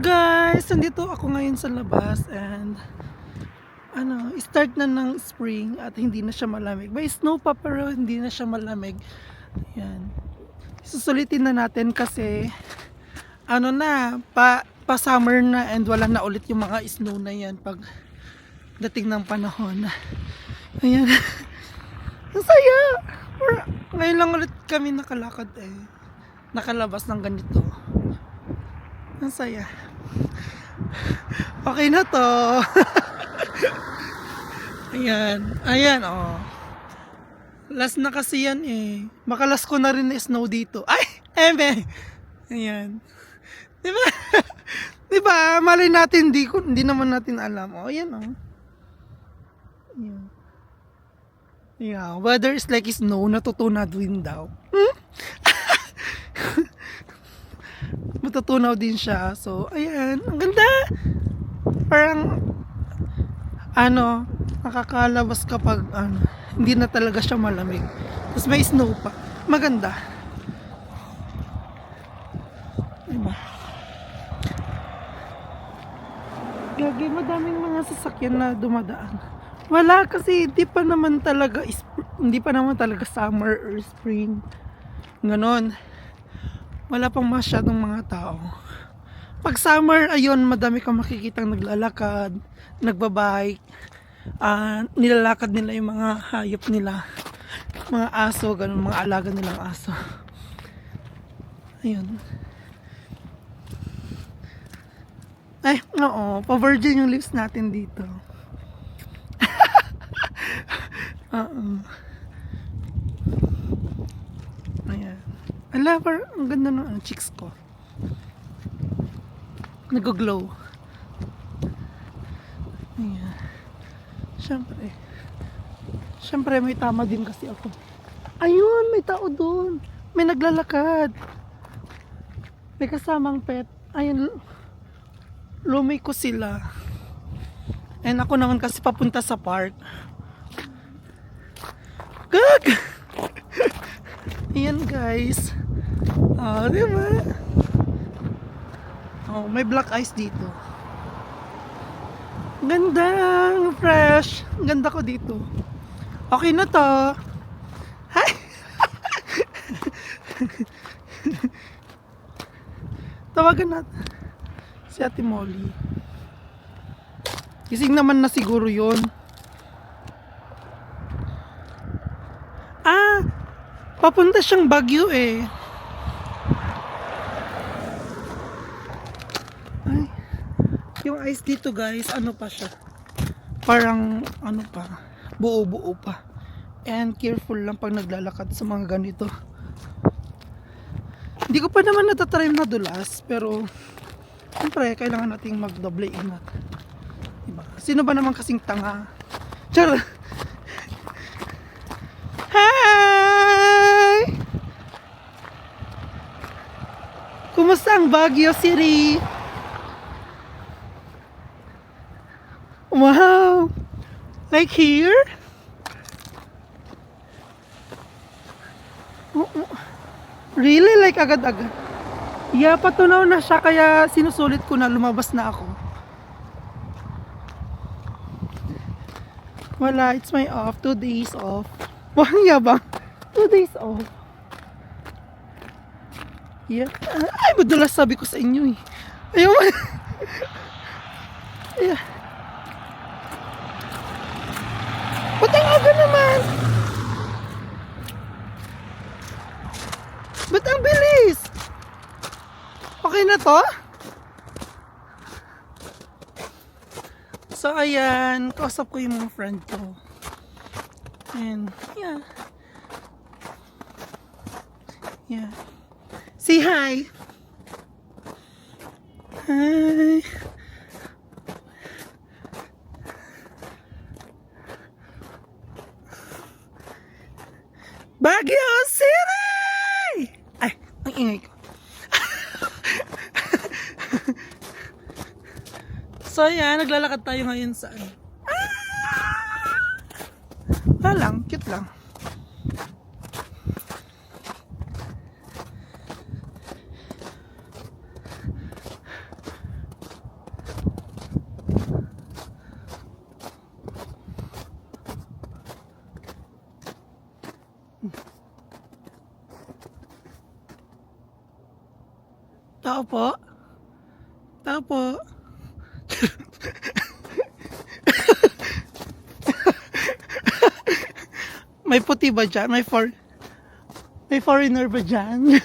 guys, nandito ako ngayon sa labas and ano, start na ng spring at hindi na siya malamig. May snow pa pero hindi na siya malamig. Yan. Susulitin na natin kasi ano na, pa, pa summer na and wala na ulit yung mga snow na yan pag dating ng panahon. Ayan. Ang saya! Ngayon lang ulit kami nakalakad eh. Nakalabas ng ganito. Ang saya. Okay na to. Ayan. Ayan, oh. Last na kasi yan eh. Makalas ko na rin na snow dito. Ay! Eme! Ayan. Di ba? Di ba? Malay natin, di, ko, hindi naman natin alam. Oh, ayan, oh. Ayan. Yeah, weather is like snow, natutunaw din daw. Hmm? Matutunaw din siya. So, ayan. Ang ganda. Parang, ano, nakakalabas kapag, ano, hindi na talaga siya malamig. Tapos may snow pa. Maganda. Diba? Gagi, madaming mga sasakyan na dumadaan. Wala kasi hindi pa naman talaga hindi pa naman talaga summer or spring. Ganon. Wala pang masyadong mga tao. Pag summer, ayun, madami kang makikitang naglalakad, nagbabike, ah, nilalakad nila yung mga hayop nila. Mga aso, ganun, mga alaga nilang aso. Ayun. Ay, oo, pa-virgin yung lips natin dito. Oo. Ayan. Ala, parang ang ganda ng ano, cheeks ko. Nag-glow. Ayan. Siyempre. Siyempre, may tama din kasi ako. Ayun, may tao doon. May naglalakad. May kasamang pet. Ayun, lumay ko sila. And ako naman kasi papunta sa park. Gag! Ayan guys. Oh, di ba? Oh, may black ice dito. Ganda, fresh. Ganda ko dito. Okay na to. Hi! Tawagan natin si Ate Molly. Gising naman na siguro yon. Ah, papunta siyang Baguio eh. Ay, yung ice dito guys, ano pa siya? Parang, ano pa, buo-buo pa. And careful lang pag naglalakad sa mga ganito. Hindi ko pa naman natatry madulas, pero siyempre, kailangan nating magdoble ingat. Diba? Sino ba naman kasing tanga? Char! Ang Baguio City? Wow! Like here? Really? Like agad-agad? Yeah, patunaw na siya kaya sinusulit ko na lumabas na ako. Wala, it's my off. Two days off. Wang yabang. Two days off. Yeah. Ay, madulas sabi ko sa inyo eh. Ayaw mo. yeah. Ba't ang aga naman? Ba't ang bilis? Okay na to? So, ayan. Kausap ko yung mga friend ko. And, yeah. Yeah. Say hi! Hi! Baguio City! Ay, ang ingay ko. so, ayan. Naglalakad tayo ngayon sa ano. Wala lang, cute lang. Tao po. Tao po. May puti ba dyan? May for... May foreigner ba dyan?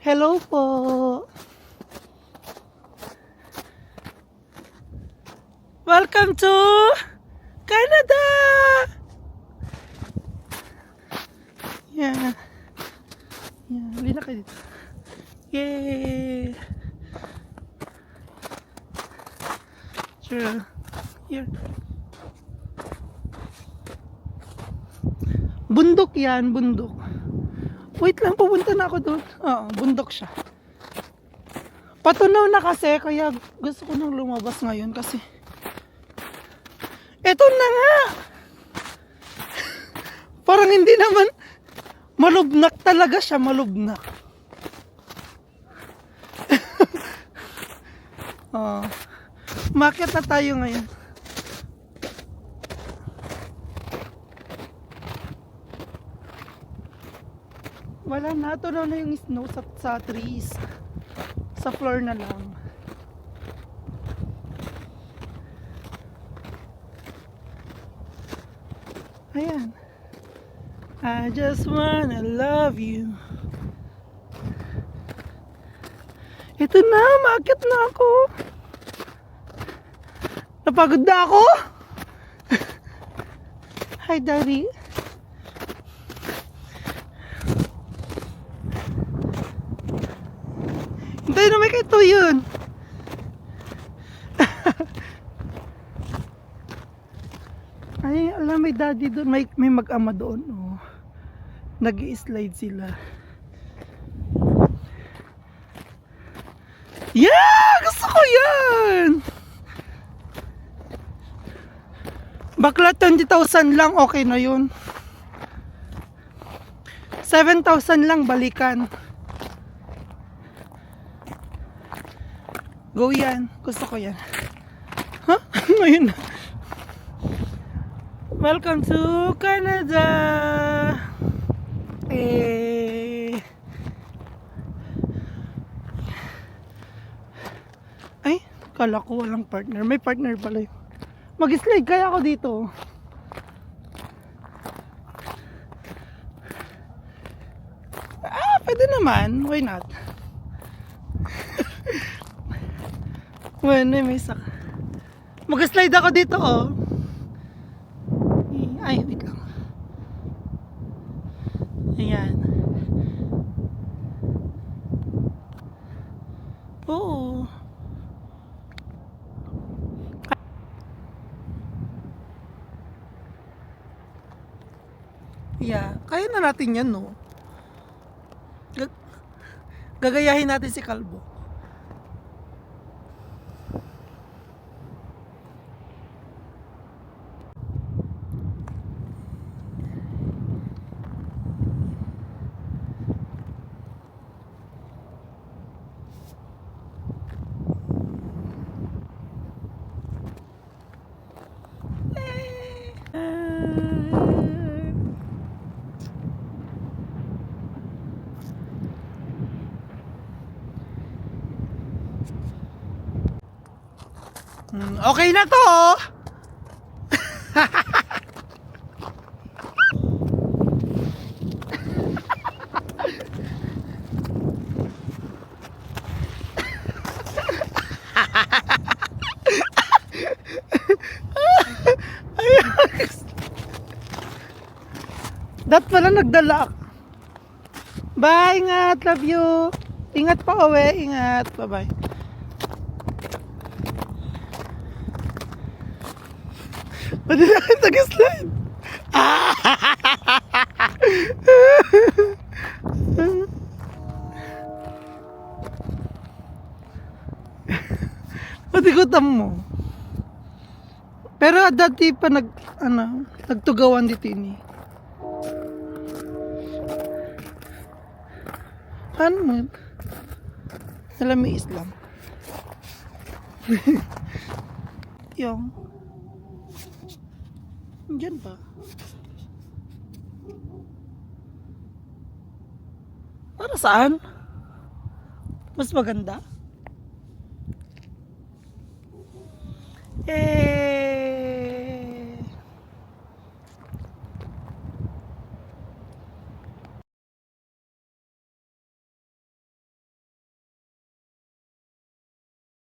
Hello po. Welcome to Canada! Yeah. Hindi na kayo. Yay! Sure. Here. Bundok yan, bundok. Wait lang, pupunta na ako doon. Oo, bundok siya. Patunaw na kasi, kaya gusto ko nang lumabas ngayon kasi Eto na nga! Parang hindi naman malubnak talaga siya, malubnak. oh. Makit na tayo ngayon. Wala na, tunaw na yung snow sa, sa trees. Sa floor na lang. Ayan. I just wanna love you. Ito na, maakit na ako. Napagod na ako. Hi, Daddy. Hintayin na may kito yun. Ay, alam may daddy doon, may, may mag-ama doon. Oh. Nag slide sila. Yeah! Gusto ko yan! Bakla 20,000 lang, okay na yun. 7,000 lang, balikan. Go yan. Gusto ko yan. Ha? Ngayon na. Welcome to Canada! Eh... Ay, kala ko walang partner. May partner pala yun. Mag-slide kaya ako dito. Ah, pwede naman. Why not? Bueno, may sak. Mag-slide ako dito, oh. Ay, wait lang. Ayan. Oo. Yeah, kaya na natin yan, no? Gag- gagayahin natin si Kalbo. Okay na to. Dat pala nagdala. Bye, ingat. Love you. Ingat pa uwi. Ingat. Bye-bye. Pwede na kayo taga-slide. Pati ko mo. Pero dati pa nag, ano, nagtugawan dito ini. Ano mo? Alam mo Islam. Yung. Diyan pa. Para saan? Mas maganda? Eh,